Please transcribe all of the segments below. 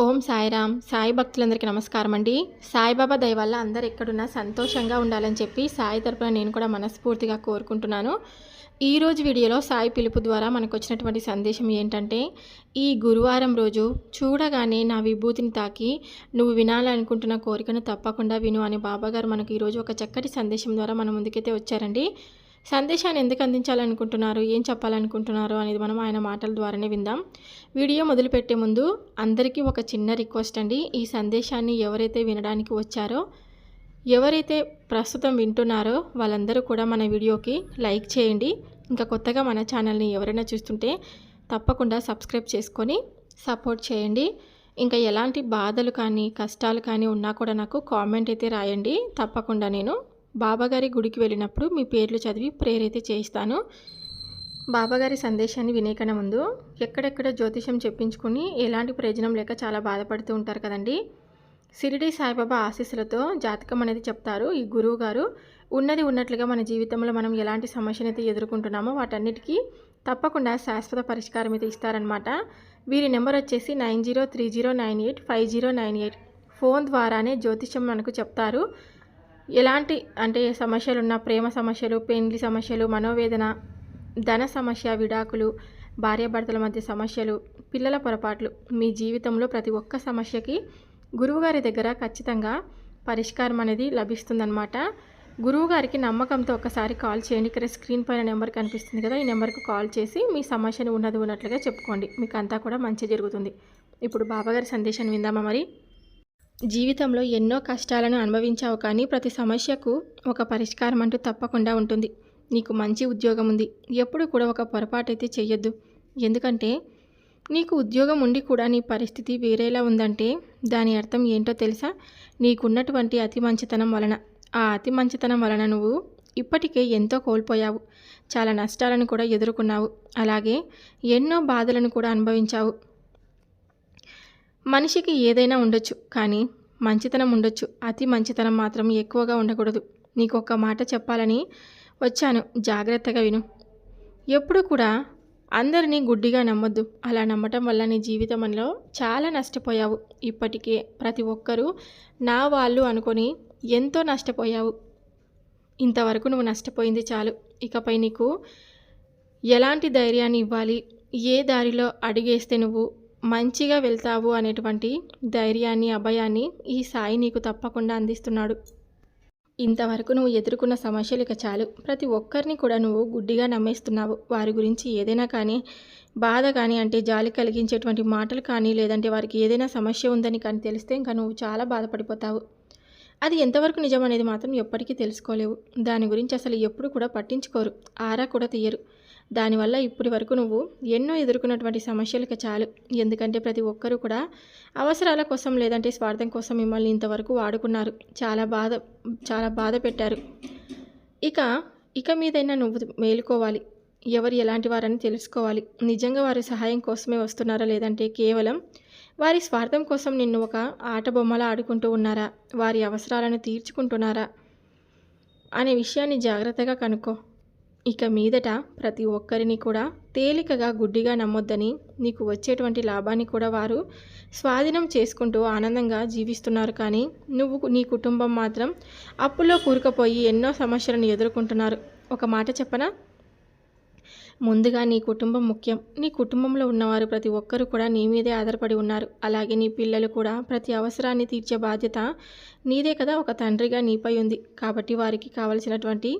ఓం సాయిరామ్ సాయి భక్తులందరికీ నమస్కారం అండి. సాయిబాబా దయ వల్ల అందరు ఎక్కడున్నా సంతోషంగా ఉండాలని చెప్పి సాయి తరపున నేను కూడా మనస్ఫూర్తిగా కోరుకుంటున్నాను. ఈరోజు వీడియోలో సాయి పిలుపు ద్వారా మనకు వచ్చినటువంటి సందేశం ఏంటంటే ఈ గురువారం రోజు చూడగానే నా విభూతిని తాకి నువ్వు వినాలనుకుంటున్న కోరికను తప్పకుండా విను అని బాబాగారు మనకు ఈరోజు ఒక చక్కటి సందేశం ద్వారా మన ముందుకైతే వచ్చారండి. సందేశాన్ని ఎందుకు అందించాలనుకుంటున్నారు? ఏం చెప్పాలనుకుంటున్నారు? అనేది మనం ఆయన మాటల ద్వారానే విందాం. వీడియో మొదలుపెట్టే ముందు అందరికీ ఒక చిన్న రిక్వెస్ట్ అండి. ఈ సందేశాన్ని ఎవరైతే వినడానికి వచ్చారో ఎవరైతే ప్రస్తుతం వింటున్నారో వాళ్ళందరూ కూడా మన వీడియోకి లైక్ చేయండి. ఇంకా కొత్తగా మన ఛానల్ని ఎవరైనా చూస్తుంటే తప్పకుండా సబ్స్క్రైబ్ చేసుకొని సపోర్ట్ చేయండి. ఇంకా ఎలాంటి బాధలు కానీ కష్టాలు కానీ ఉన్నా కూడా నాకు కామెంట్ అయితే రాయండి. తప్పకుండా నేను బాబాగారి గుడికి వెళ్ళినప్పుడు మీ పేర్లు చదివి ప్రేయర్ అయితే చేయిస్తాను. బాబాగారి సందేశాన్ని వినేకన ముందు ఎక్కడెక్కడ జ్యోతిషం చెప్పించుకుని ఎలాంటి ప్రయోజనం లేక చాలా బాధపడుతూ ఉంటారు కదండి? సిరిడి సాయిబాబా ఆశీస్సులతో జాతకం అనేది చెప్తారు ఈ గురువు గారు. ఉన్నది ఉన్నట్లుగా మన జీవితంలో మనం ఎలాంటి సమస్యను అయితే ఎదుర్కొంటున్నామో వాటన్నిటికీ తప్పకుండా శాశ్వత పరిష్కారం అయితే ఇస్తారనమాట వీరి నెంబర్ వచ్చేసి nine zero three zero nine eight five zero nine eight. Phone ద్వారానే జ్యోతిషం మనకు చెప్తారు. ఎలాంటి అంటే సమస్యలు ఉన్న ప్రేమ సమస్యలు పెండ్లి సమస్యలు మనోవేదన ధన సమస్య విడాకులు భార్యాభర్తల మధ్య సమస్యలు పిల్లల పొరపాట్లు మీ జీవితంలో ప్రతి ఒక్క సమస్యకి గురువుగారి దగ్గర ఖచ్చితంగా పరిష్కారం అనేది లభిస్తుందన్నమాట. గురువుగారికి నమ్మకంతో ఒకసారి కాల్ చేయండి. ఇక్కడ స్క్రీన్ పైన నెంబర్ కనిపిస్తుంది కదా ఈ నెంబర్కు కాల్ చేసి మీ సమస్యను ఉన్నది ఉన్నట్లుగా చెప్పుకోండి. మీకు అంతా కూడా మంచి జరుగుతుంది. ఇప్పుడు బాబాగారి సందేశాన్ని విందామా మరి? జీవితంలో ఎన్నో కష్టాలను అనుభవించావు కానీ ప్రతి సమస్యకు ఒక పరిష్కారం అంటూ తప్పకుండా ఉంటుంది. నీకు మంచి ఉద్యోగం ఉంది. ఎప్పుడు కూడా ఒక పొరపాటు అయితే చెయ్యొద్దు. ఎందుకంటే నీకు ఉద్యోగం ఉండి కూడా నీ పరిస్థితి వేరేలా ఉందంటే దాని అర్థం ఏంటో తెలుసా? నీకున్నటువంటి అతి మంచితనం వలన. ఆ అతి మంచితనం వలన నువ్వు ఇప్పటికే ఎంతో కోల్పోయావు. చాలా నష్టాలను కూడా ఎదుర్కొన్నావు. అలాగే ఎన్నో బాధలను కూడా అనుభవించావు. మనిషికి ఏదైనా ఉండొచ్చు కానీ మంచితనం ఉండొచ్చు. అతి మంచితనం మాత్రం ఎక్కువగా ఉండకూడదు. నీకు ఒక మాట చెప్పాలని వచ్చాను. జాగ్రత్తగా విను. ఎప్పుడు కూడా అందరినీ గుడ్డిగా నమ్మొద్దు. అలా నమ్మటం వల్ల నీ జీవితంలో చాలా నష్టపోయావు. ఇప్పటికే ప్రతి ఒక్కరూ నా వాళ్ళు అనుకొని ఎంతో నష్టపోయావు. ఇంతవరకు నువ్వు నష్టపోయింది చాలు. ఇకపై నీకు ఎలాంటి ధైర్యాన్ని ఇవ్వాలి? ఏ దారిలో అడిగేస్తే నువ్వు మంచిగా వెళ్తావు అనేటువంటి ధైర్యాన్ని అభయాన్ని ఈ సాయి నీకు తప్పకుండా అందిస్తున్నాడు. ఇంతవరకు నువ్వు ఎదుర్కొన్న సమస్యలు ఇక చాలు. ప్రతి ఒక్కరిని కూడా నువ్వు గుడ్డిగా నమ్మేస్తున్నావు. వారి గురించి ఏదైనా కానీ బాధ కానీ అంటే జాలి కలిగించేటువంటి మాటలు కానీ లేదంటే వారికి ఏదైనా సమస్య ఉందని కానీ తెలిస్తే ఇంకా నువ్వు చాలా బాధపడిపోతావు. అది ఎంతవరకు నిజం అనేది మాత్రం ఎప్పటికీ తెలుసుకోలేవు. దాని గురించి అసలు ఎప్పుడు కూడా పట్టించుకోరు. ఆరా కూడా తీయరు. దానివల్ల ఇప్పటి వరకు నువ్వు ఎన్నో ఎదుర్కొన్నటువంటి సమస్యలకు చాలు. ఎందుకంటే ప్రతి ఒక్కరూ కూడా అవసరాల కోసం లేదంటే స్వార్థం కోసం మిమ్మల్ని ఇంతవరకు వాడుకున్నారు. చాలా బాధ చాలా బాధ పెట్టారు. ఇక ఇక మీదైనా నువ్వు మేలుకోవాలి. ఎవరు ఎలాంటి వారని తెలుసుకోవాలి. నిజంగా వారి సహాయం కోసమే వస్తున్నారా లేదంటే కేవలం వారి స్వార్థం కోసం నిన్ను ఒక ఆట బొమ్మలా ఆడుకుంటూ ఉన్నారా? వారి అవసరాలను తీర్చుకుంటున్నారా? అనే విషయాన్ని జాగ్రత్తగా కనుక్కో. ఇక మీదట ప్రతి ఒక్కరిని కూడా తేలికగా గుడ్డిగా నమ్మొద్దని నీకు వచ్చేటువంటి లాభాన్ని కూడా వారు స్వాధీనం చేసుకుంటూ ఆనందంగా జీవిస్తున్నారు కానీ నువ్వు నీ కుటుంబం మాత్రం అప్పులో కూరుకుపోయి ఎన్నో సమస్యలను ఎదుర్కొంటున్నారు. ఒక మాట చెప్పనా? ముందుగా నీ కుటుంబం ముఖ్యం. నీ కుటుంబంలో ఉన్నవారు ప్రతి ఒక్కరూ కూడా నీ మీదే ఆధారపడి ఉన్నారు. అలాగే నీ పిల్లలు కూడా ప్రతి అవసరాన్ని తీర్చే బాధ్యత నీదే కదా ఒక తండ్రిగా నీపై ఉంది. కాబట్టి వారికి కావలసినటువంటి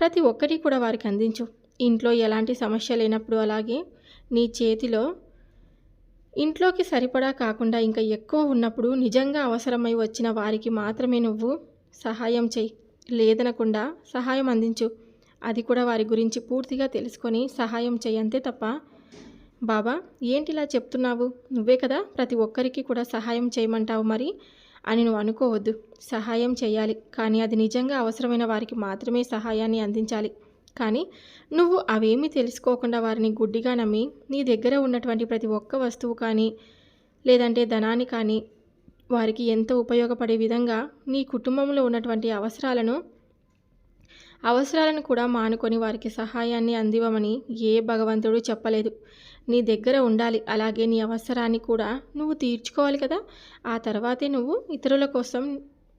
ప్రతి ఒక్కటి కూడా వారికి అందించు. ఇంట్లో ఎలాంటి సమస్య లేనప్పుడు అలాగే నీ చేతిలో ఇంట్లోకి సరిపడా కాకుండా ఇంకా ఎక్కువ ఉన్నప్పుడు నిజంగా అవసరమై వచ్చిన వారికి మాత్రమే నువ్వు సహాయం చేయి. లేదనకుండా సహాయం అందించు. అది కూడా వారి గురించి పూర్తిగా తెలుసుకొని సహాయం చేయంతే తప్ప. బాబా ఏంటిలా చెప్తున్నావు? నువ్వే కదా ప్రతి ఒక్కరికి కూడా సహాయం చేయమంటావు మరి? అని నువ్వు అనుకోవద్దు. సహాయం చేయాలి కానీ అది నిజంగా అవసరమైన వారికి మాత్రమే సహాయాన్ని అందించాలి. కానీ నువ్వు అవేమీ తెలుసుకోకుండా వారిని గుడ్డిగా నమ్మి నీ దగ్గర ఉన్నటువంటి ప్రతి ఒక్క వస్తువు కానీ లేదంటే ధనాన్ని కానీ వారికి ఎంతో ఉపయోగపడే విధంగా నీ కుటుంబంలో ఉన్నటువంటి అవసరాలను అవసరాలను కూడా మానుకొని వారికి సహాయాన్ని అందివ్వమని ఏ భగవంతుడు చెప్పలేదు. నీ దగ్గర ఉండాలి. అలాగే నీ అవసరాన్ని కూడా నువ్వు తీర్చుకోవాలి కదా. ఆ తర్వాతే నువ్వు ఇతరుల కోసం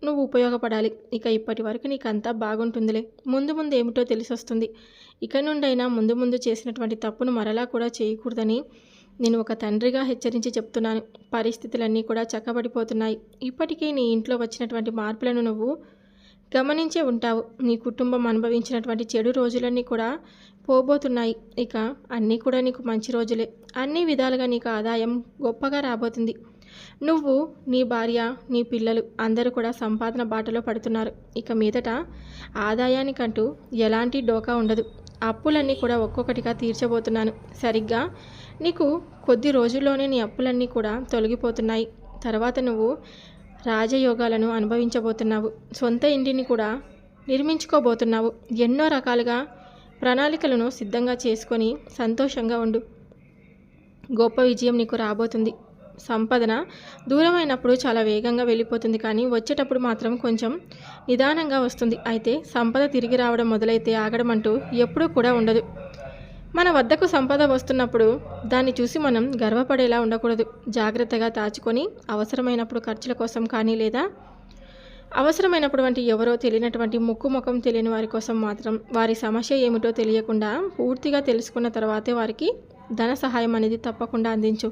నువ్వు ఉపయోగపడాలి. ఇక ఇప్పటి వరకు నీకంతా బాగుంటుందిలే. ముందు ముందు ఏమిటో తెలిసొస్తుంది. ఇక నుండైనా ముందు ముందు చేసినటువంటి తప్పును మరలా కూడా చేయకూడదని నేను ఒక తండ్రిగా హెచ్చరించి చెప్తున్నాను. పరిస్థితులన్నీ కూడా చక్కబడిపోతున్నాయి. ఇప్పటికే నీ ఇంట్లో వచ్చినటువంటి మార్పులను నువ్వు గమనించే ఉంటావు. నీ కుటుంబం అనుభవించినటువంటి చెడు రోజులన్నీ కూడా పోబోతున్నాయి. ఇక అన్నీ కూడా నీకు మంచి రోజులే. అన్ని విధాలుగా నీకు ఆదాయం గొప్పగా రాబోతుంది. నువ్వు నీ భార్య నీ పిల్లలు అందరూ కూడా సంపాదన బాటలో పడుతున్నారు. ఇక మీదట ఆదాయానికంటూ ఎలాంటి డోకా ఉండదు. అప్పులన్నీ కూడా ఒక్కొక్కటిగా తీర్చబోతున్నాను. సరిగ్గా నీకు కొద్ది రోజుల్లోనే నీ అప్పులన్నీ కూడా తొలగిపోతున్నాయి. తర్వాత నువ్వు రాజయోగాలను అనుభవించబోతున్నావు. సొంత ఇంటిని కూడా నిర్మించుకోబోతున్నావు. ఎన్నో రకాలుగా ప్రణాళికలను సిద్ధంగా చేసుకొని సంతోషంగా ఉండు. గొప్ప విజయం నీకు రాబోతుంది. సంపదన దూరమైనప్పుడు చాలా వేగంగా వెళ్ళిపోతుంది కానీ వచ్చేటప్పుడు మాత్రం కొంచెం నిదానంగా వస్తుంది. అయితే సంపద తిరిగి రావడం మొదలైతే ఆగడం అంటూ ఎప్పుడూ కూడా ఉండదు. మన వద్దకు సంపద వస్తున్నప్పుడు దాన్ని చూసి మనం గర్వపడేలా ఉండకూడదు. జాగ్రత్తగా దాచుకొని అవసరమైనప్పుడు ఖర్చుల కోసం కానీ లేదా అవసరమైనప్పుడు వంటి ఎవరో తెలియనటువంటి ముక్కు ముఖం తెలియని వారి కోసం మాత్రం వారి సమస్య ఏమిటో తెలియకుండా పూర్తిగా తెలుసుకున్న తర్వాతే వారికి ధన సహాయం అనేది తప్పకుండా అందించు.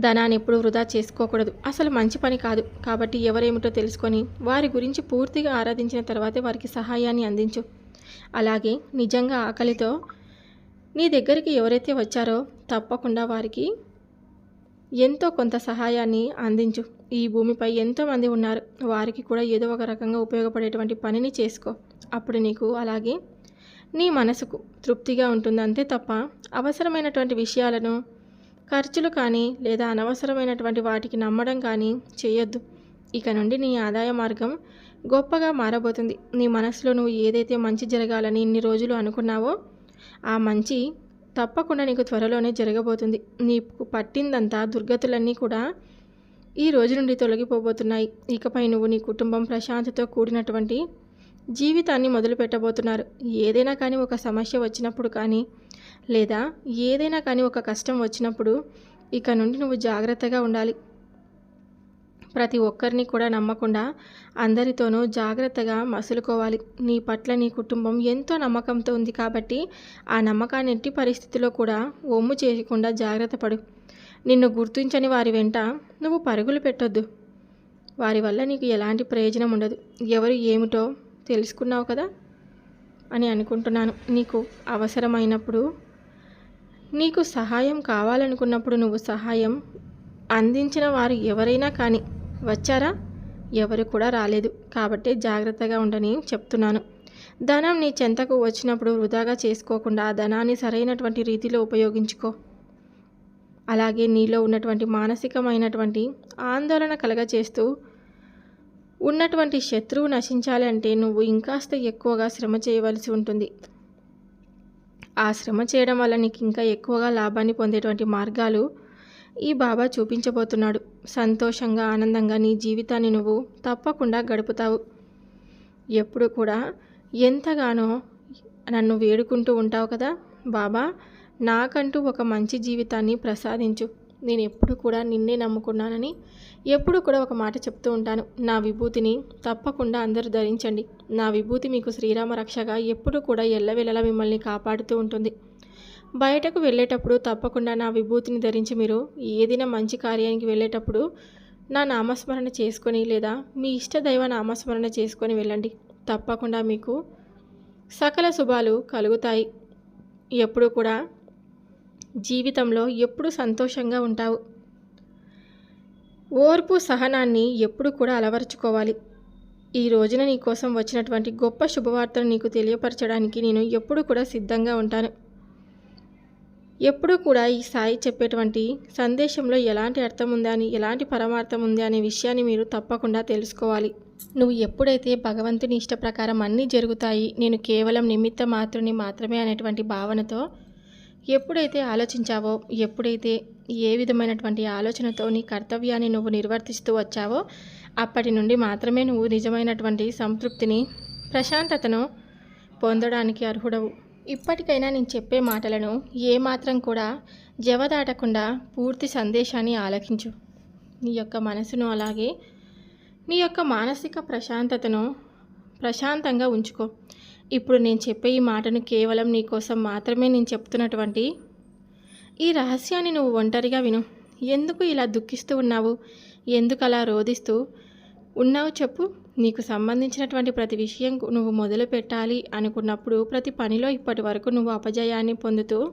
ధనాన్ని ఎప్పుడు వృధా చేసుకోకూడదు. అసలు మంచి పని కాదు. కాబట్టి ఎవరేమిటో తెలుసుకొని వారి గురించి పూర్తిగా ఆరాధించిన తర్వాతే వారికి సహాయాన్ని అందించు. అలాగే నిజంగా ఆకలితో నీ దగ్గరికి ఎవరైతే వచ్చారో తప్పకుండా వారికి ఎంతో కొంత సహాయాన్ని అందించు. ఈ భూమిపై ఎంతోమంది ఉన్నారు. వారికి కూడా ఏదో ఒక రకంగా ఉపయోగపడేటువంటి పనిని చేసుకో. అప్పుడు నీకు అలాగే నీ మనసుకు తృప్తిగా ఉంటుంది. అంతే తప్ప అవసరమైనటువంటి విషయాలను ఖర్చులు కానీ లేదా అనవసరమైనటువంటి వాటికి నమ్మడం కానీ చేయొద్దు. ఇక నుండి నీ ఆదాయ మార్గం గొప్పగా మారబోతుంది. నీ మనసులో నువ్వు ఏదైతే మంచి జరగాలని ఇన్ని రోజులు అనుకున్నావో ఆ మంచి తప్పకుండా నీకు త్వరలోనే జరగబోతుంది. నీకు పట్టిందంతా దుర్గతులన్నీ కూడా ఈ రోజు నుండి తొలగిపోబోతున్నాయి. ఇకపై నువ్వు నీ కుటుంబం ప్రశాంతతో కూడినటువంటి జీవితాన్ని మొదలు పెట్టబోతున్నారు. ఏదైనా కానీ ఒక సమస్య వచ్చినప్పుడు కానీ లేదా ఏదైనా కానీ ఒక కష్టం వచ్చినప్పుడు ఇక నుండి నువ్వు జాగ్రత్తగా ఉండాలి. ప్రతి ఒక్కరిని కూడా నమ్మకుండా అందరితోనూ జాగ్రత్తగా మసులుకోవాలి. నీ పట్ల నీ కుటుంబం ఎంతో నమ్మకంతో ఉంది కాబట్టి ఆ నమ్మకాన్ని ఎట్టి పరిస్థితిలో కూడా ఒమ్ము చేయకుండా జాగ్రత్త పడు. నిన్ను గుర్తించని వారి వెంట నువ్వు పరుగులు పెట్టొద్దు. వారి వల్ల నీకు ఎలాంటి ప్రయోజనం ఉండదు. ఎవరు ఏమిటో తెలుసుకున్నావు కదా? అని అనుకుంటున్నాను. నీకు అవసరమైనప్పుడు నీకు సహాయం కావాలనుకున్నప్పుడు నువ్వు సహాయం అందించిన వారు ఎవరైనా కానీ వచ్చారా? ఎవరు కూడా రాలేదు. కాబట్టి జాగ్రత్తగా ఉండని చెప్తున్నాను. ధనం నీ చెంతకు వచ్చినప్పుడు వృధాగా చేసుకోకుండా ఆ ధనాన్ని సరైనటువంటి రీతిలో ఉపయోగించుకో. అలాగే నీలో ఉన్నటువంటి మానసికమైనటువంటి ఆందోళన కలగచేస్తూ ఉన్నటువంటి శత్రువు నశించాలి అంటే నువ్వు ఇంకాస్త ఎక్కువగా శ్రమ చేయవలసి ఉంటుంది. ఆ శ్రమ చేయడం వల్ల నీకు ఇంకా ఎక్కువగా లాభాన్ని పొందేటువంటి మార్గాలు ఈ బాబా చూపించబోతున్నాడు. సంతోషంగా ఆనందంగా నీ జీవితాన్ని నువ్వు తప్పకుండా గడుపుతావు. ఎప్పుడు కూడా ఎంతగానో నన్ను వేడుకుంటూ ఉంటావు కదా బాబా. నాకంటూ ఒక మంచి జీవితాన్ని ప్రసాదించు. నేను ఎప్పుడు కూడా నిన్నే నమ్ముకున్నానని ఎప్పుడు కూడా ఒక మాట చెప్తూ ఉంటాను. నా విభూతిని తప్పకుండా అందరూ ధరించండి. నా విభూతి మీకు శ్రీరామ రక్షగా ఎప్పుడు కూడా ఎల్లవెల్లలా మిమ్మల్ని కాపాడుతూ ఉంటుంది. బయటకు వెళ్ళేటప్పుడు తప్పకుండా నా విభూతిని ధరించి మీరు ఏదైనా మంచి కార్యానికి వెళ్ళేటప్పుడు నా నామస్మరణ చేసుకొని లేదా మీ ఇష్టదైవ నామస్మరణ చేసుకొని వెళ్ళండి. తప్పకుండా మీకు సకల శుభాలు కలుగుతాయి. ఎప్పుడు కూడా జీవితంలో ఎప్పుడు సంతోషంగా ఉంటావు. ఓర్పు సహనాన్ని ఎప్పుడు కూడా అలవరుచుకోవాలి. ఈ రోజున నీ కోసం వచ్చినటువంటి గొప్ప శుభవార్తను నీకు తెలియపరచడానికి నేను ఎప్పుడు కూడా సిద్ధంగా ఉంటాను. ఎప్పుడూ కూడా ఈ సాయి చెప్పేటువంటి సందేశంలో ఎలాంటి అర్థం ఉందా అని ఎలాంటి పరమార్థం ఉంది అనే విషయాన్ని మీరు తప్పకుండా తెలుసుకోవాలి. నువ్వు ఎప్పుడైతే భగవంతుని ఇష్ట ప్రకారం అన్నీ జరుగుతాయి నేను కేవలం నిమిత్త మాత్రుని మాత్రమే అనేటువంటి భావనతో ఎప్పుడైతే ఆలోచించావో ఎప్పుడైతే ఏ విధమైనటువంటి ఆలోచనతో నీ కర్తవ్యాన్ని నువ్వు నిర్వర్తిస్తూ వచ్చావో అప్పటి నుండి మాత్రమే నువ్వు నిజమైనటువంటి సంతృప్తిని ప్రశాంతతను పొందడానికి అర్హుడవు. ఇప్పటికైనా నేను చెప్పే మాటలను ఏమాత్రం కూడా జవదాటకుండా పూర్తి సందేశాన్ని ఆలకించు. నీ యొక్క మనసును అలాగే నీ యొక్క మానసిక ప్రశాంతతను ప్రశాంతంగా ఉంచుకో. ఇప్పుడు నేను చెప్పే ఈ మాటను కేవలం నీ కోసం మాత్రమే నేను చెప్తున్నటువంటి ఈ రహస్యాన్ని నువ్వు ఒంటరిగా విను. ఎందుకు ఇలా దుఃఖిస్తూ ఉన్నావు? ఎందుకు అలా రోధిస్తూ ఉన్నావు? చెప్పు. నీకు సంబంధించినటువంటి ప్రతి విషయం నువ్వు మొదలు పెట్టాలి అనుకున్నప్పుడు ప్రతి పనిలో ఇప్పటి వరకు నువ్వు అపజయాన్ని పొందుతూ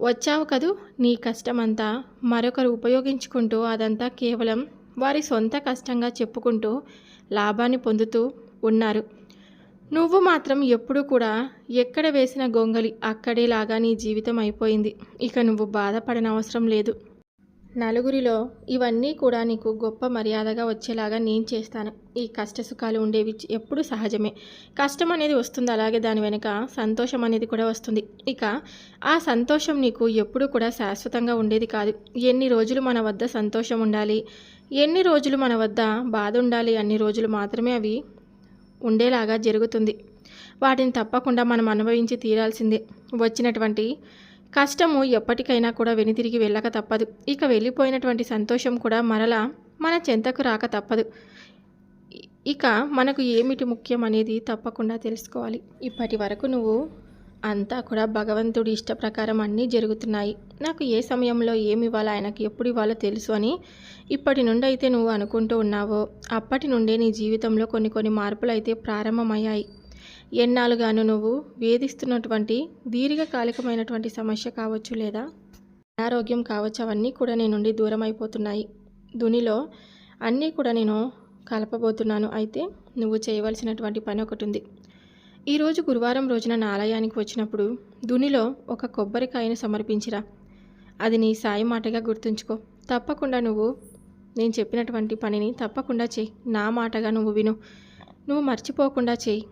వచ్చావు కదూ? నీ కష్టమంతా మరొకరు ఉపయోగించుకుంటూ అదంతా కేవలం వారి సొంత కష్టంగా చెప్పుకుంటూ లాభాన్ని పొందుతూ ఉన్నారు. నువ్వు మాత్రం ఎప్పుడూ కూడా ఎక్కడ వేసిన గొంగలి అక్కడేలాగా నీ జీవితం అయిపోయింది. ఇక నువ్వు బాధపడనవసరం లేదు. నలుగురిలో ఇవన్నీ కూడా నీకు గొప్ప మర్యాదగా వచ్చేలాగా నేను చేస్తాను. ఈ కష్ట సుఖాలు ఉండేవి ఎప్పుడు సహజమే. కష్టం అనేది వస్తుంది అలాగే దాని వెనుక సంతోషం అనేది కూడా వస్తుంది. ఇక ఆ సంతోషం నీకు ఎప్పుడు కూడా శాశ్వతంగా ఉండేది కాదు. ఎన్ని రోజులు మన వద్ద సంతోషం ఉండాలి ఎన్ని రోజులు మన వద్ద బాధ ఉండాలి అన్ని రోజులు మాత్రమే అవి ఉండేలాగా జరుగుతుంది. వాటిని తప్పకుండా మనం అనుభవించి తీరాల్సిందే. వచ్చినటువంటి కష్టము ఎప్పటికైనా కూడా వెనుతిరిగి వెళ్ళక తప్పదు. ఇక వెళ్ళిపోయినటువంటి సంతోషం కూడా మరలా మన చెంతకు రాక తప్పదు. ఇక మనకు ఏమిటి ముఖ్యం అనేది తప్పకుండా తెలుసుకోవాలి. ఇప్పటి వరకు నువ్వు అంతా కూడా భగవంతుడి ఇష్ట ప్రకారం అన్నీ జరుగుతున్నాయి. నాకు ఏ సమయంలో ఏమి ఇవ్వాలో ఆయనకు ఎప్పుడు ఇవ్వాలో తెలుసు అని ఇప్పటి నుండి అయితే నువ్వు అనుకుంటూ ఉన్నావో అప్పటి నుండే నీ జీవితంలో కొన్ని కొన్ని మార్పులు అయితే ప్రారంభమయ్యాయి. ఎన్నాళ్ళుగాను నువ్వు వేధిస్తున్నటువంటి దీర్ఘకాలికమైనటువంటి సమస్య కావచ్చు లేదా అనారోగ్యం కావచ్చు అవన్నీ కూడా నీ నుండి దూరం అయిపోతున్నాయి దునిలో అన్నీ కూడా నేను కలపబోతున్నాను. అయితే నువ్వు చేయవలసినటువంటి పని ఒకటి ఉంది ఈరోజు గురువారం రోజున నా ఆలయానికి వచ్చినప్పుడు దునిలో ఒక కొబ్బరికాయను సమర్పించిరా. అది నీ సాయి మాటగా గుర్తుంచుకో. తప్పకుండా నువ్వు నేను చెప్పినటువంటి పనిని తప్పకుండా చేయి. నా మాటగా నువ్వు విను. నువ్వు మర్చిపోకుండా చేయి.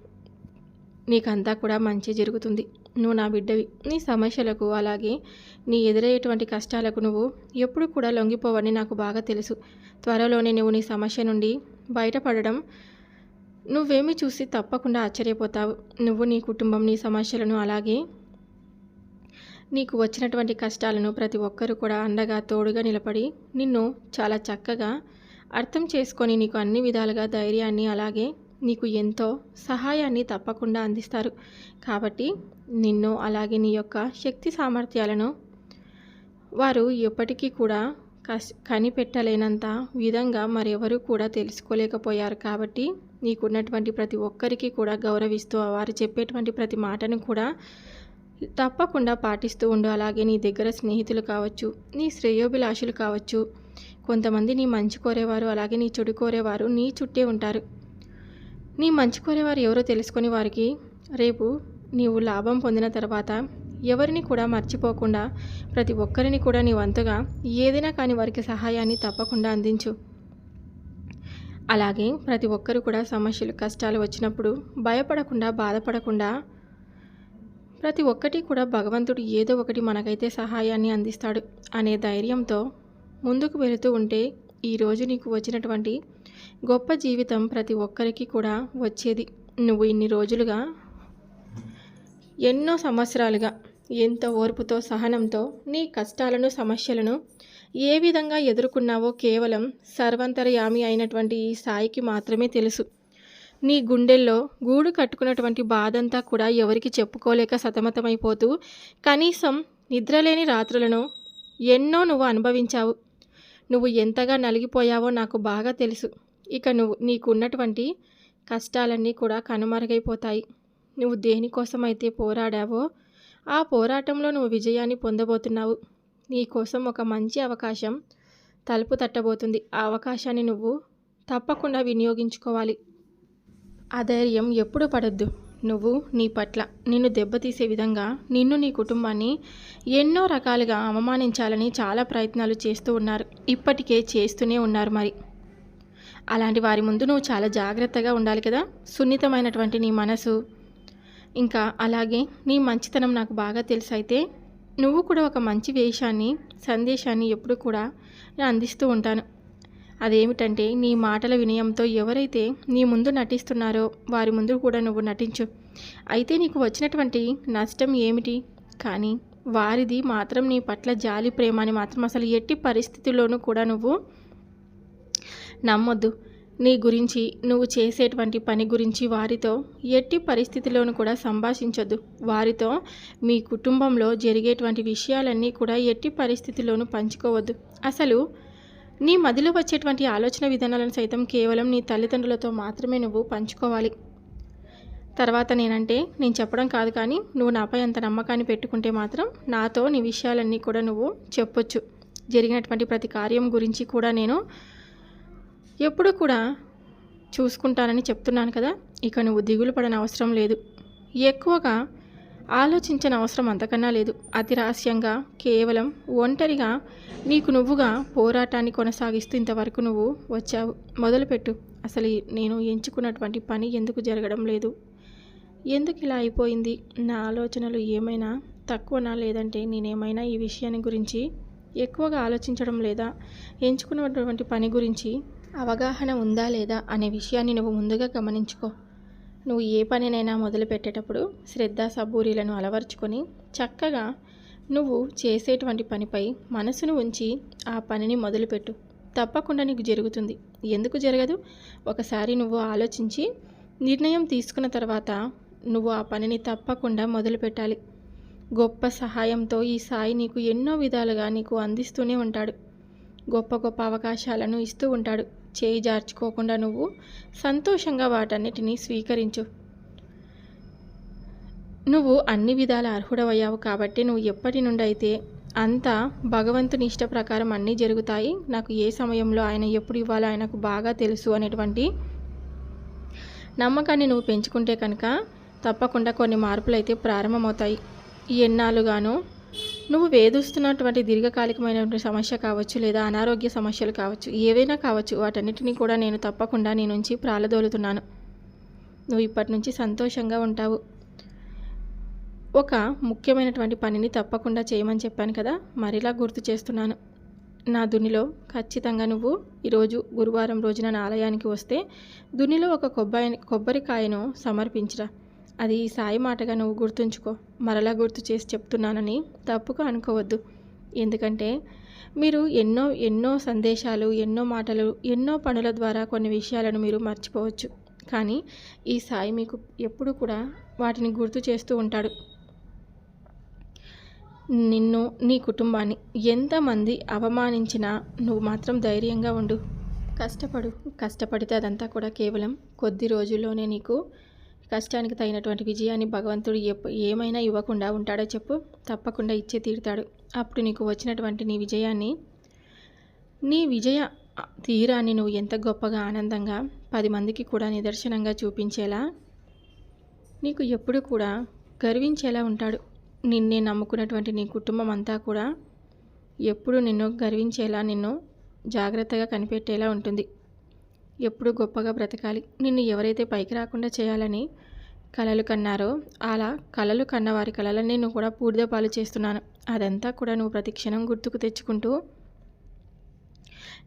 నీకంతా కూడా మంచి జరుగుతుంది. నువ్వు నా బిడ్డవి. నీ సమస్యలకు అలాగే నీ ఎదురయ్యేటువంటి కష్టాలకు నువ్వు ఎప్పుడు కూడా లొంగిపోవని నాకు బాగా తెలుసు. త్వరలోనే నువ్వు నీ సమస్య నుండి బయటపడడం నువ్వేమి చూసి తప్పకుండా ఆశ్చర్యపోతావు. నువ్వు నీ కుటుంబం నీ సమస్యలను అలాగే నీకు వచ్చినటువంటి కష్టాలను ప్రతి ఒక్కరూ కూడా అండగా తోడుగా నిలబడి నిన్ను చాలా చక్కగా అర్థం చేసుకొని నీకు అన్ని విధాలుగా ధైర్యాన్ని అలాగే నీకు ఎంతో సహాయాన్ని తప్పకుండా అందిస్తారు. కాబట్టి నిన్ను అలాగే నీ యొక్క శక్తి సామర్థ్యాలను వారు ఎప్పటికీ కూడా కస్ కనిపెట్టలేనంత విధంగా మరెవరూ కూడా తెలుసుకోలేకపోయారు. కాబట్టి నీకున్నటువంటి ప్రతి ఒక్కరికి కూడా గౌరవిస్తూ వారు చెప్పేటువంటి ప్రతి మాటను కూడా తప్పకుండా పాటిస్తూ ఉండు. అలాగే నీ దగ్గర స్నేహితులు కావచ్చు నీ శ్రేయోభిలాషులు కావచ్చు కొంతమంది నీ మంచి కోరేవారు అలాగే నీ చెడు కోరేవారు నీ చుట్టే ఉంటారు. నీ మంచి కోరేవారు ఎవరో తెలుసుకుని వారికి రేపు నీవు లాభం పొందిన తర్వాత ఎవరిని కూడా మర్చిపోకుండా ప్రతి ఒక్కరిని కూడా నీ వంతుగా ఏదైనా కానీ వారికి సహాయాన్ని తప్పకుండా అందించు. అలాగే ప్రతి ఒక్కరు కూడా సమస్యలు కష్టాలు వచ్చినప్పుడు భయపడకుండా బాధపడకుండా ప్రతి ఒక్కటి కూడా భగవంతుడు ఏదో ఒకటి మనకైతే సహాయాన్ని అందిస్తాడు అనే ధైర్యంతో ముందుకు వెళుతూ ఉంటే ఈరోజు నీకు వచ్చినటువంటి గొప్ప జీవితం ప్రతి ఒక్కరికి కూడా వచ్చేది. నువ్వు ఇన్ని రోజులుగా ఎన్నో సంవత్సరాలుగా ఎంతో ఓర్పుతో సహనంతో నీ కష్టాలను సమస్యలను ఏ విధంగా ఎదుర్కొన్నావో కేవలం సర్వంతర్యామి అయినటువంటి ఈ సాయికి మాత్రమే తెలుసు. నీ గుండెల్లో గూడు కట్టుకున్నటువంటి బాధంతా కూడా ఎవరికి చెప్పుకోలేక సతమతమైపోతూ కనీసం నిద్రలేని రాత్రులను ఎన్నో నువ్వు అనుభవించావు. నువ్వు ఎంతగా నలిగిపోయావో నాకు బాగా తెలుసు. ఇక నువ్వు నీకున్నటువంటి కష్టాలన్నీ కూడా కనుమరుగైపోతాయి. నువ్వు దేనికోసమైతే పోరాడావో ఆ పోరాటంలో నువ్వు విజయాన్ని పొందబోతున్నావు. నీకోసం ఒక మంచి అవకాశం తలుపు తట్టబోతుంది. ఆ అవకాశాన్ని నువ్వు తప్పకుండా వినియోగించుకోవాలి. అధైర్యం ఎప్పుడు పడద్దు. నువ్వు నీ పట్ల నిన్ను దెబ్బతీసే విధంగా నిన్ను నీ కుటుంబాన్ని ఎన్నో రకాలుగా అవమానించాలని చాలా ప్రయత్నాలు చేస్తూ ఉన్నారు. ఇప్పటికే చేస్తూనే ఉన్నారు మరి. అలాంటి వారి ముందు నువ్వు చాలా జాగ్రత్తగా ఉండాలి కదా. సున్నితమైనటువంటి నీ మనసు. ఇంకా అలాగే నీ మంచితనం నాకు బాగా తెలుసు అయితే నువ్వు కూడా ఒక మంచి వేషాన్ని సందేశాన్ని ఎప్పుడు కూడా నేను అందిస్తూ ఉంటాను. అదేమిటంటే నీ మాటల వినయంతో ఎవరైతే నీ ముందు నటిస్తున్నారో వారి ముందు కూడా నువ్వు నటించు. అయితే నీకు వచ్చినటువంటి నష్టం ఏమిటి? కానీ వారిది మాత్రం నీ పట్ల జాలి ప్రేమ అని మాత్రం అసలు ఎట్టి పరిస్థితుల్లోనూ కూడా నువ్వు నమ్మొద్దు. నీ గురించి నువ్వు చేసేటువంటి పని గురించి వారితో ఎట్టి పరిస్థితిలోనూ కూడా సంభాషించొద్దు. వారితో మీ కుటుంబంలో జరిగేటువంటి విషయాలన్నీ కూడా ఎట్టి పరిస్థితిలోనూ పంచుకోవద్దు. అసలు నీ మదిలో వచ్చేటువంటి ఆలోచన విధానాలను సైతం కేవలం నీ తల్లిదండ్రులతో మాత్రమే నువ్వు పంచుకోవాలి. తర్వాత నేనంటే నేను చెప్పడం కాదు కానీ నువ్వు నాపై అంత నమ్మకాన్ని పెట్టుకుంటే మాత్రం నాతో నీ విషయాలన్నీ కూడా నువ్వు చెప్పొచ్చు. జరిగినటువంటి ప్రతి కార్యం గురించి కూడా నేను ఎప్పుడు కూడా చూసుకుంటానని చెప్తున్నాను కదా. ఇక నువ్వు దిగులు పడని అవసరం లేదు. ఎక్కువగా ఆలోచించని అవసరం అంతకన్నా లేదు. అతి రహస్యంగా కేవలం ఒంటరిగా నీకు నువ్వుగా పోరాటాన్ని కొనసాగిస్తూ ఇంతవరకు నువ్వు వచ్చావు. మొదలుపెట్టు. అసలు నేను ఎంచుకున్నటువంటి పని ఎందుకు జరగడం లేదు? ఎందుకు ఇలా అయిపోయింది? నా ఆలోచనలు ఏమైనా తక్కువనా లేదంటే నేనేమైనా ఈ విషయాన్ని గురించి ఎక్కువగా ఆలోచించడం లేదా ఎంచుకున్నటువంటి పని గురించి అవగాహన ఉందా లేదా అనే విషయాన్ని నువ్వు ముందుగా గమనించుకో. నువ్వు ఏ పనినైనా మొదలుపెట్టేటప్పుడు శ్రద్ధ సబూరీలను అలవర్చుకొని చక్కగా నువ్వు చేసేటువంటి పనిపై మనసును ఉంచి ఆ పనిని మొదలుపెట్టు. తప్పకుండా నీకు జరుగుతుంది. ఎందుకు జరగదు? ఒకసారి నువ్వు ఆలోచించి నిర్ణయం తీసుకున్న తర్వాత నువ్వు ఆ పనిని తప్పకుండా మొదలుపెట్టాలి. గొప్ప సహాయంతో ఈ సాయి నీకు ఎన్నో విధాలుగా నీకు అందిస్తూనే ఉంటాడు. గొప్ప గొప్ప అవకాశాలను ఇస్తూ ఉంటాడు. చేయి జార్చుకోకుండా నువ్వు సంతోషంగా వాటన్నిటినీ స్వీకరించు. నువ్వు అన్ని విధాల అర్హుడవయ్యావు కాబట్టి నువ్వు ఎప్పటి నుండి అయితే అంతా భగవంతుని ఇష్ట ప్రకారం అన్నీ జరుగుతాయి నాకు ఏ సమయంలో ఆయన ఎప్పుడు ఇవ్వాలో ఆయనకు బాగా తెలుసు అనేటువంటి నమ్మకాన్ని నువ్వు పెంచుకుంటే కనుక తప్పకుండా కొన్ని మార్పులు అయితే ప్రారంభమవుతాయి ఎన్నాళ్ళుగాను నువ్వు వేధిస్తున్నటువంటి దీర్ఘకాలికమైనటువంటి సమస్య కావచ్చు లేదా అనారోగ్య సమస్యలు కావచ్చు ఏవైనా కావచ్చు వాటన్నిటినీ కూడా నేను తప్పకుండా నీ నుంచి ప్రాలదోలుతున్నాను. నువ్వు ఇప్పటి నుంచి సంతోషంగా ఉంటావు. ఒక ముఖ్యమైనటువంటి పనిని తప్పకుండా చేయమని చెప్పాను కదా మరిలా గుర్తు చేస్తున్నాను. నా దునిలో ఖచ్చితంగా నువ్వు ఈరోజు గురువారం రోజున నా ఆలయానికి వస్తే దునిలో ఒక కొబ్బరి కొబ్బరికాయను సమర్పించరా. అది ఈ సాయి మాటగా నువ్వు గుర్తుంచుకో. మరలా గుర్తు చేసి చెప్తున్నానని తప్పుగా అనుకోవద్దు. ఎందుకంటే మీరు ఎన్నో ఎన్నో సందేశాలు ఎన్నో మాటలు ఎన్నో పనుల ద్వారా కొన్ని విషయాలను మీరు మర్చిపోవచ్చు. కానీ ఈ సాయి మీకు ఎప్పుడు కూడా వాటిని గుర్తు చేస్తూ ఉంటాడు. నిన్ను నీ కుటుంబాన్ని ఎంతమంది అవమానించినా నువ్వు మాత్రం ధైర్యంగా ఉండు. కష్టపడు. కష్టపడితే అదంతా కూడా కేవలం కొద్ది రోజుల్లోనే నీకు కష్టానికి తగినటువంటి విజయాన్ని భగవంతుడు ఎప్పు ఏమైనా ఇవ్వకుండా ఉంటాడో చెప్పు. తప్పకుండా ఇచ్చే తీరుతాడు. అప్పుడు నీకు వచ్చినటువంటి నీ విజయాన్ని నీ విజయ తీరాన్ని నువ్వు ఎంత గొప్పగా ఆనందంగా పది మందికి కూడా నిదర్శనంగా చూపించేలా నీకు ఎప్పుడు కూడా గర్వించేలా ఉంటాడు. నిన్నే నమ్ముకున్నటువంటి నీ కుటుంబం అంతా కూడా ఎప్పుడు నిన్ను గర్వించేలా నిన్ను జాగ్రత్తగా కనిపెట్టేలా ఉంటుంది. ఎప్పుడు గొప్పగా బ్రతకాలి. నిన్ను ఎవరైతే పైకి రాకుండా చేయాలని కలలు కన్నారో అలా కలలు కన్న వారి కలలని నేను కూడా పూర్తిగా చేస్తున్నాను. అదంతా కూడా నువ్వు ప్రతి క్షణం గుర్తుకు తెచ్చుకుంటూ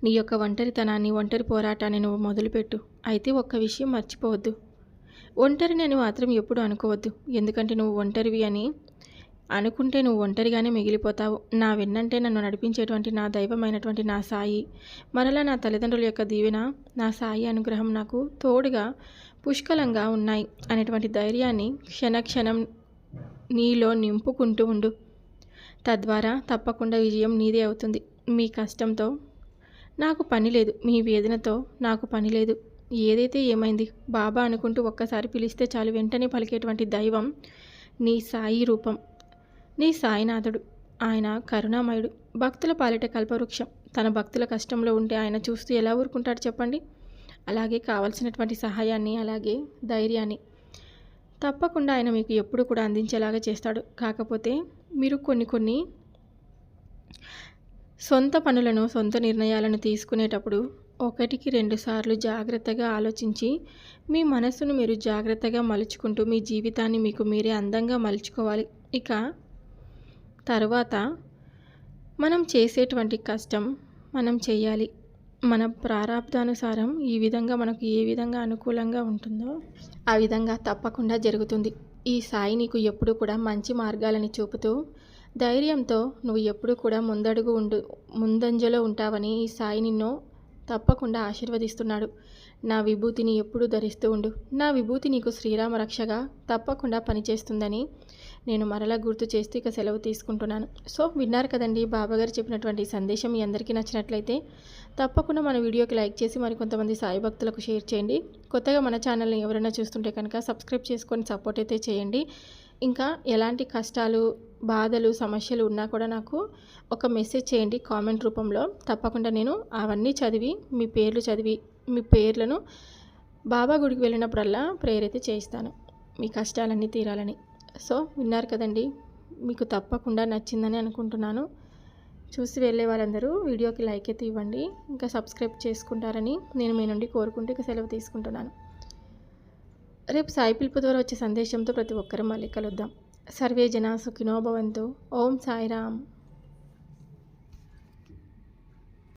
నీ యొక్క ఒంటరితనాన్ని ఒంటరి పోరాటాన్ని నువ్వు మొదలుపెట్టు. అయితే ఒక్క విషయం మర్చిపోవద్దు. ఒంటరిని అని మాత్రం ఎప్పుడు అనుకోవద్దు. ఎందుకంటే నువ్వు ఒంటరివి అని అనుకుంటే నువ్వు ఒంటరిగానే మిగిలిపోతావు. నా వెన్నంటే నన్ను నడిపించేటువంటి నా దైవమైనటువంటి నా సాయి. మరలా నా తల్లిదండ్రుల యొక్క దీవెన నా సాయి అనుగ్రహం నాకు తోడుగా పుష్కలంగా ఉన్నాయి అనేటువంటి ధైర్యాన్ని క్షణక్షణం నీలో నింపుకుంటూ ఉండు. తద్వారా తప్పకుండా విజయం నీదే అవుతుంది. మీ కష్టంతో నాకు పని లేదు. మీ వేదనతో నాకు పని లేదు. ఏదైతే ఏమైంది? బాబా అనుకుంటూ ఒక్కసారి పిలిస్తే చాలు. వెంటనే పలికేటువంటి దైవం నీ సాయి రూపం. నీ సాయినాథుడు. ఆయన కరుణామయుడు. భక్తుల పాలిట కల్పవృక్షం. తన భక్తుల కష్టంలో ఉంటే ఆయన చూస్తూ ఎలా ఊరుకుంటాడు చెప్పండి? అలాగే కావలసినటువంటి సహాయాన్ని అలాగే ధైర్యాన్ని. తప్పకుండా ఆయన మీకు ఎప్పుడు కూడా అందించేలాగా చేస్తాడు. కాకపోతే మీరు కొన్ని కొన్ని సొంత పనులను సొంత నిర్ణయాలను తీసుకునేటప్పుడు ఒకటికి రెండు సార్లు జాగ్రత్తగా ఆలోచించి మీ మనస్సును మీరు జాగ్రత్తగా మలుచుకుంటూ మీ జీవితాన్ని మీకు మీరే అందంగా మలుచుకోవాలి. ఇక తర్వాత మనం చేసేటువంటి కష్టం మనం చేయాలి. మన ప్రారాబ్దానుసారం ఈ విధంగా మనకు ఏ విధంగా అనుకూలంగా ఉంటుందో ఆ విధంగా తప్పకుండా జరుగుతుంది. ఈ సాయి నీకు ఎప్పుడు కూడా మంచి మార్గాలని చూపుతూ ధైర్యంతో నువ్వు ఎప్పుడు కూడా ముందడుగు ఉండు ముందంజలో ఉంటావని ఈ సాయి నిన్ను తప్పకుండా ఆశీర్వదిస్తున్నాడు. నా విభూతిని ఎప్పుడు ధరిస్తూ ఉండు. నా విభూతి నీకు శ్రీరామ రక్షగా తప్పకుండా పనిచేస్తుందని నేను మరలా గుర్తు చేస్తూ ఇక సెలవు తీసుకుంటున్నాను. సో విన్నారు కదండి బాబాగారు చెప్పినటువంటి సందేశం మీ అందరికీ నచ్చినట్లయితే తప్పకుండా మన వీడియోకి లైక్ చేసి మరి కొంతమంది సాయి భక్తులకు షేర్ చేయండి. కొత్తగా మన ఛానల్ని ఎవరైనా చూస్తుంటే కనుక సబ్స్క్రైబ్ చేసుకొని సపోర్ట్ అయితే చేయండి. ఇంకా ఎలాంటి కష్టాలు బాధలు సమస్యలు ఉన్నా కూడా నాకు ఒక మెసేజ్ చేయండి కామెంట్ రూపంలో. తప్పకుండా నేను అవన్నీ చదివి మీ పేర్లు చదివి మీ పేర్లను బాబా గుడికి వెళ్ళినప్పుడల్లా ప్రేరైతే చేయిస్తాను. మీ కష్టాలన్నీ తీరాలని. సో విన్నారు కదండి మీకు తప్పకుండా నచ్చిందని అనుకుంటున్నాను. చూసి వెళ్ళే వారందరూ వీడియోకి లైక్ అయితే ఇవ్వండి ఇంకా సబ్స్క్రైబ్ చేసుకుంటారని నేను మీ నుండి కోరుకుంటూ ఇక సెలవు తీసుకుంటున్నాను. రేపు సాయి పిలుపు ద్వారా వచ్చే సందేశంతో ప్రతి ఒక్కరూ మళ్ళీ కలుద్దాం. సర్వే జనా సుఖినోభవంతో ఓం సాయిరామ్.